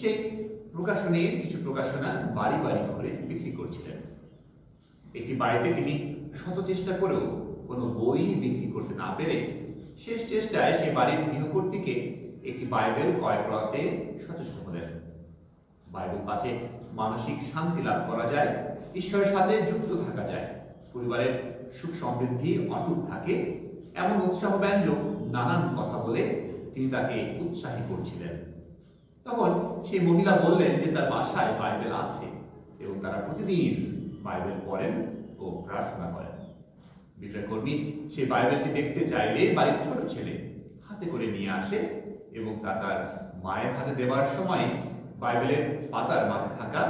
সেই প্রকাশনীর কিছু প্রকাশনা বাড়ি বাড়ি করে বিক্রি করছিলেন। একটি বাড়িতে তিনি শত চেষ্টা করেও কোনো বই বিক্রি করতে না পেরে শেষ চেষ্টায় সে বাড়ির গৃহকর্তীকে একটি বাইবেল ক্রয় করাতে সচেষ্ট হলেন। বাইবেল পাঠে মানসিক শান্তি লাভ করা যায়, ঈশ্বরের সাথে যুক্ত থাকা যায়, পরিবারের সুখ সমৃদ্ধি অটুট থাকে, এমন উৎসাহ ব্যঞ্জক নানান কথা বলে তিনি তাকে উৎসাহী করছিলেন। তখন সেই মহিলা বললেন যে তার বাসায় বাইবেল আছে এবং তারা প্রতিদিন বাইবেল পড়েন ও প্রার্থনা করেন। বিক্রয়কর্মী সেই বাইবেলটি দেখতে চাইলে বাড়ির ছোট ছেলে হাতে করে নিয়ে আসে এবং তা তার মায়ের হাতে দেওয়ার সময় বাইবেলের পাতার মাঝে থাকা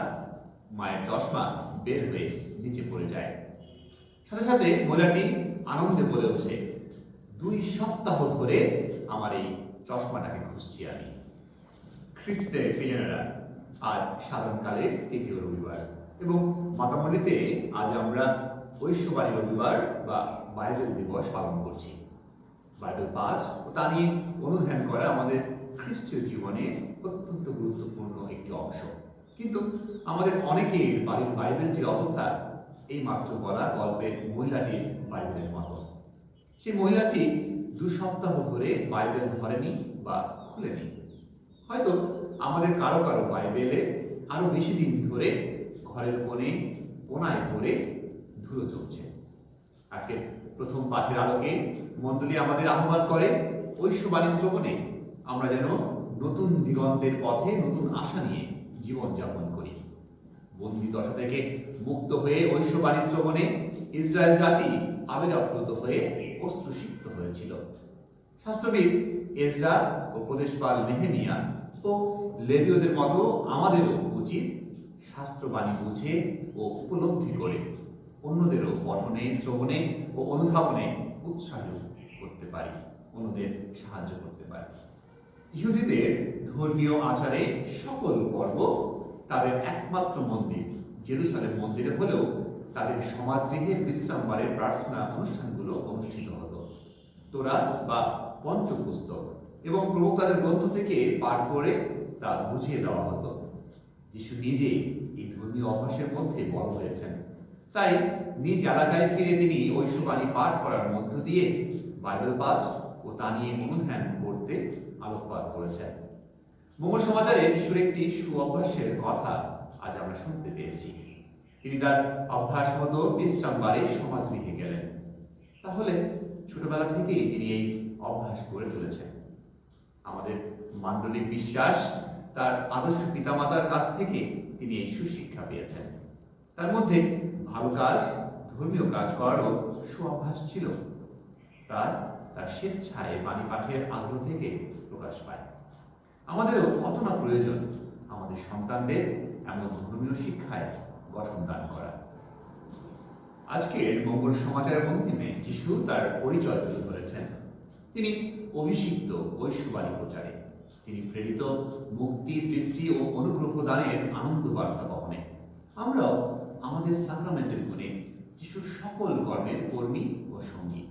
মায়ের চশমা বের হয়ে নিচে পড়ে যায়। সাথে সাথে মহিলাটি আনন্দে বলে ওঠে, দুই সপ্তাহ ধরে আমার এই চশমাটাকে খুঁজছি আমি। খ্রিস্টের প্রিয়নেরা আজ সাধারণকালের তৃতীয় রবিবার এবং মাতামণিতে আজ আমরা ঐশ্ববাড়ি রবিবার বা বাইবেল দিবস পালন করছি। বাইবেল পাঠ ও তা নিয়ে অনুধ্যান করা আমাদের খ্রিস্টীয় জীবনে অত্যন্ত গুরুত্বপূর্ণ একটি অংশ। কিন্তু আমাদের অনেকের বাড়ির বাইবেল যে অবস্থা এই মাত্র বলা গল্পের মহিলাটির বাইবেলের মতো। সেই মহিলাটি দু সপ্তাহ ধরে বাইবেল ধরেনি বা খুলেনি। হয়তো আমাদের কারও কারও বাইবেলে আরও বেশি দিন ধরে ঘরের কোণে কোনায় পড়ে ধুলো চলছে আজকে প্রথম পাঠের আলোকে মণ্ডলী আমাদের আহ্বান করে ঐশ্ববাণী শ্রবণে আমরা যেন নতুন দিগন্তের পথে নতুন আশা নিয়ে জীবন যাপন করি। বন্দি দশা থেকে মুক্ত হয়ে ঐশ্ববাণী শ্রবণে ইসরায়েল জাতি আবেগাপ্লুত হয়ে অস্ত্রসিক্ত হয়েছিল। শাস্ত্রবিদ এজরা ও প্রদেশপাল নেহেমিয়া ও লেবীয়দের মতো আমাদেরও উচিত শাস্ত্রবাণী বুঝে ও উপলব্ধি করে অন্যদেরও পঠনে, শ্রবণে ও অনুধাবনে উৎসাহিত করতে পারি, অন্যদের সাহায্য করতে পারি। ইহুদিদের ধর্মীয় আচারে সকল পর্ব তাদের একমাত্র মন্দির। জেরুসালেম মন্দিরে হলেও তাদের সমাজগৃহে বিশ্রামবারের প্রার্থনা অনুষ্ঠানগুলো অনুষ্ঠিত হতো। তোরা বা পঞ্চপুস্তক এবং প্রবক্তাদের গ্রন্থ থেকে পাঠ করে তা বুঝিয়ে দেওয়া হতো। যিশু নিজে এই ধর্মীয় অভ্যাসের মধ্যে বড় হয়েছেন। তাই নিজ এলাকায় ফিরে তিনি ঐশ্ববাণী পাঠ করার মধ্য দিয়ে বাইবেল পাঠ ও তা নিয়ে অনুধ্যান করতে আলোকপাত করেছেন। মঙ্গল সমাচারে যিশুর একটি সুঅভ্যাসের কথা আজ আমরা শুনতে পেয়েছি। তিনি তার অভ্যাস মতো বিশ্রামবারে সমাজ গেলেন। ছোটবেলা থেকেই তিনি এই অভ্যাস গড়ে তুলেছেন। আমাদের মান্ডলিক বিশ্বাস তার আদর্শ পিতামাতার কাছ থেকে তিনি এই সুশিক্ষা পেয়েছেন। তার মধ্যে ভালো কাজ, ধর্মীয় কাজ করারও সুঅভ্যাস ছিল। তার তার স্বেচ্ছায় বাণী পাঠের আগ্রহ থেকে প্রকাশ পায়। আমাদেরও কত না প্রয়োজন আমাদের সন্তানদের এমন ধর্মীয় শিক্ষায় গঠন দান করা। আজকের মঙ্গল সমাচারের অন্তিমে যিশু তার পরিচয় তুলে ধরেছেন। তিনি অভিষিক্ত ঐশ্ববাণী প্রচারে। তিনি প্রেরিত মুক্তি, দৃষ্টি ও অনুগ্রহ দানের আনন্দ বার্তা বহনে। আমরাও আমাদের সাক্রামেন্টের গুণে যিশুর সকল কর্মের কর্মী ও সঙ্গী।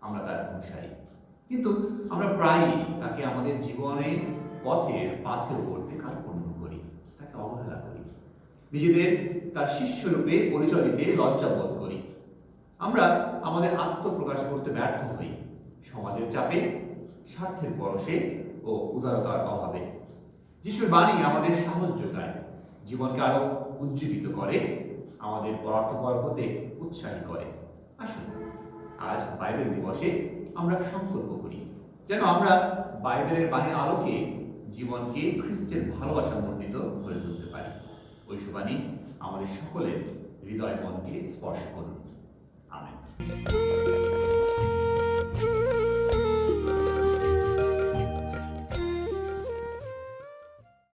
আমরা তার অনুসারী। কিন্তু আমরা প্রায়ই তাকে আমাদের জীবনের পথের পাথেও করতে কার্পণ্য করি, তাকে অবহেলা করি। নিজেদের তার শিষ্যরূপে পরিচয় দিতে লজ্জাবোধ আমরা আমাদের আত্মপ্রকাশ করতে ব্যর্থ হই। সমাজের চাপে, স্বার্থের পরশে ও উদারতার অভাবে। যিশুর বাণী আমাদের সাহস যোগায় জীবনকে আরও উজ্জীবিত করে, আমাদের পরার্থপর হতে উৎসাহী করে। আসুন, আজ বাইবেল দিবসে আমরা সংকল্প করি, যেন আমরা বাইবেলের বাণীর আলোকে জীবনকে খ্রিস্টের ভালোবাসা মণ্ডিত করে তুলতে পারি। ঐশ্ববাণী আমাদের সকলের হৃদয় মনকে স্পর্শ করুন। oh